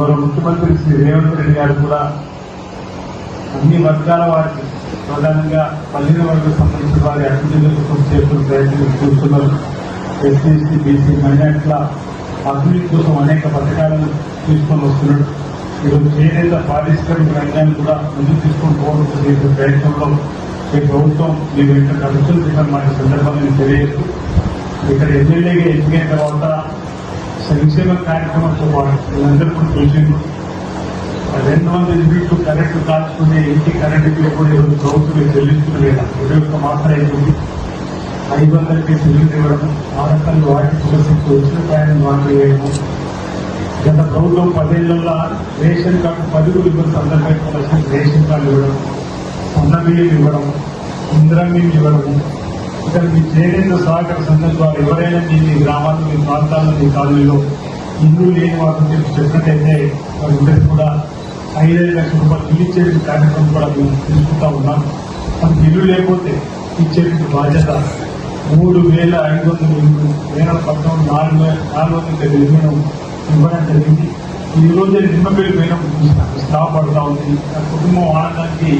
గౌరవ ముఖ్యమంత్రి శ్రీ రేవంత్ రెడ్డి గారు కూడా అన్ని వర్గాల వారికి ప్రధానంగా పల్లెల వర్గం సంబంధించిన వారి అభివృద్ధి కోసం చేస్తున్న ప్రయత్నం చూస్తున్నారు. ఎస్సీ ఎస్టీ బీసీ మైనార్టీల అభివృద్ధి కోసం అనేక పథకాలను తీసుకొని వస్తున్నాడు. ఈరోజు చేనేత పారిశ్రామిక రంగాన్ని కూడా ముందుకు తీసుకొని పోవడం చేసే ప్రయత్నంలో ఈ ప్రభుత్వం మీ ఇక్కడ ఖర్చులు చేయడం సందర్భంగా తెలియదు తెలియజేస్తూ ఇక్కడ ఎమ్మెల్యేగా ఎన్నికైన తర్వాత సంక్షేమ కార్యక్రమంతో పాటు వీళ్ళందరూ కూడా చూసిండ్రు రెండు వందల యూనిట్లు కరెంటు కాల్చుకునే ఇంటి కరెంటు బిల్లు కూడా ఈరోజు ప్రభుత్వం చెల్లించుకోలేదు ఇరవై ఒక్క మాత్రం అయిపోయింది. ఐదు వందలకి సిలిండర్ ఇవ్వడం ఆ రకంగా వాటి సమస్యకు వచ్చిన ప్రయాణం వాటి వేయడం గత ప్రభుత్వం పదేళ్ళలో రేషన్ కార్డు పదులు ఇవ్వడం సందర్భంగా రేషన్ కార్డు ఇవ్వడం సన్న బియ్యం ఇవ్వడం ఇందిరా బియ్యం ఇవ్వడము ఇక్కడ మీ చేనేత సహకార సంఘం ద్వారా ఎవరైనా మీ మీ గ్రామాల్లో మీ ప్రాంతాల్లో మీ కాలనీలో ఇల్లు లేని వారు చెప్పినట్టయితే వారందరికీ కూడా ఐదైదు లక్షల రూపాయలు ఇల్లు ఇచ్చే కార్యక్రమం కూడా మేము తీసుకుంటా ఉన్నాం. మనకి ఇల్లు లేకపోతే ఇచ్చే బాధ్యత మూడు వేల ఐదు వందల ఇల్లు వేల పద్నాలుగు నాలుగు వేల నాలుగు వందల నిర్మాణం ఇవ్వడం జరిగింది. ఈ రోజే నిమ్మపల్లి పోయిన స్థాపడతా ఉంది. ఆ కుటుంబం ఆడడానికి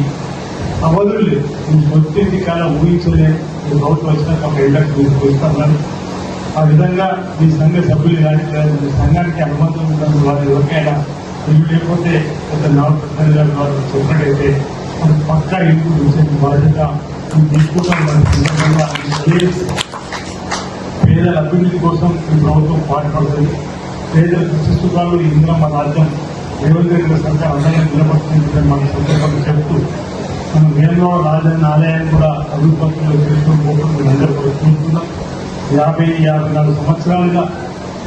అవధులు లేదు వచ్చేది కాలం ఊహించలేదు ప్రభుత్వం వచ్చినాక ఒక ఇళ్ళకు తీసుకొస్తామని ఆ విధంగా మీ సంఘ సభ్యులు కానీ లేదా సంఘానికి అనుమతి ఉన్న వారు ఎవరికైనా ఇల్లు లేకపోతే ఒక నాలుగు గారు వారు చెప్పినట్టయితే మనం పక్కా ఇల్లు వచ్చే బాధ్యత తీసుకుంటాం సందర్భంగా పేదల అభివృద్ధి కోసం ఈ ప్రభుత్వం పాటుపడుతుంది పేదల సుఖాలు ఇందులో ఇంద్రమ్మ రాజ్యం రేవంత్ రెడ్డి సర్కార్ అందరినీ నిలబడుతుందని మనం సందర్భంగా చెప్తూ మన వేలంలో రాజన్న ఆలయాన్ని కూడా అభివృద్ధిలో చేసుకుని పోతుంది అందరూ కూడా చూస్తున్నాం యాభై యాభై నాలుగు సంవత్సరాలుగా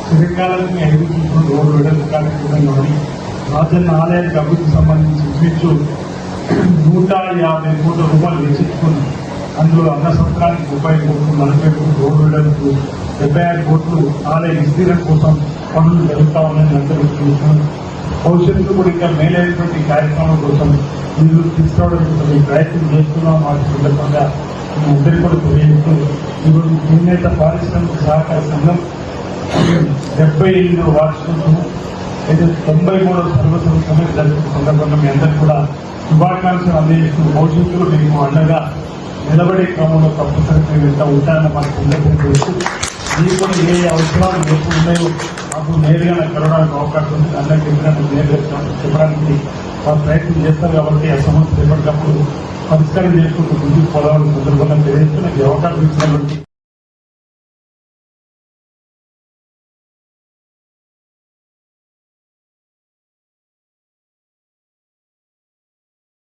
చిరకాలానికి ఐదు రోడ్డు వెడల్పు కార్యక్రమం రాజన్న ఆలయానికి అభివృద్ధి సంబంధించి చూపించు నూట యాభై కోట్ల రూపాయలు వెచ్చించుకుని అందులో అన్న సంవత్సరానికి ముప్పై కోట్లు నలభై కోట్లు రోడ్డు వెడల్పు డెబ్బై ఆరు కోట్లు ఆలయ విస్తీర్ణం కోసం పనులు జరుగుతా ఉన్నాయని అందరూ చూస్తున్నాం భవిష్యత్తులో కూడా ఇంకా మేలైనటువంటి కార్యక్రమం కోసం మీరు తీసుకోవడం ప్రయత్నం చేస్తున్నాం మా సందర్భంగా మీ అందరికీ కూడా తెలియజేస్తూ ఈరోజు చేనేత పారిశ్రామిక సహకార సంఘం డెబ్బై ఎనిమిదవ వార్షికోత్సవం అయితే తొంభై మూడవ సర్వసభ సమయం జరిగిన సందర్భంగా మీ అందరికీ కూడా శుభాకాంక్షలు అందజేస్తూ భవిష్యత్తులో మీకు అండగా నిలబడే క్రమంలో తప్పనిసరిగా వెళ్తా ఉంటానని మనకు సందర్భం తెలుస్తూ మీకు ఏ అవసరాలు ఎప్పుడు ఉన్నాయో మాకు నేరుగా కలవడానికి అవకాశం ఉంది. అందరికీ చెప్పినట్టు నేరుగా చెప్పడానికి వారు ప్రయత్నం చేస్తారు కాబట్టి ఆ సమస్య ఎప్పటికప్పుడు పరిష్కారం చేసుకుంటూ ముందుకు పోవాలని సందర్భంగా తెలియజేస్తూ నాకు అవకాశం ఇచ్చినటువంటి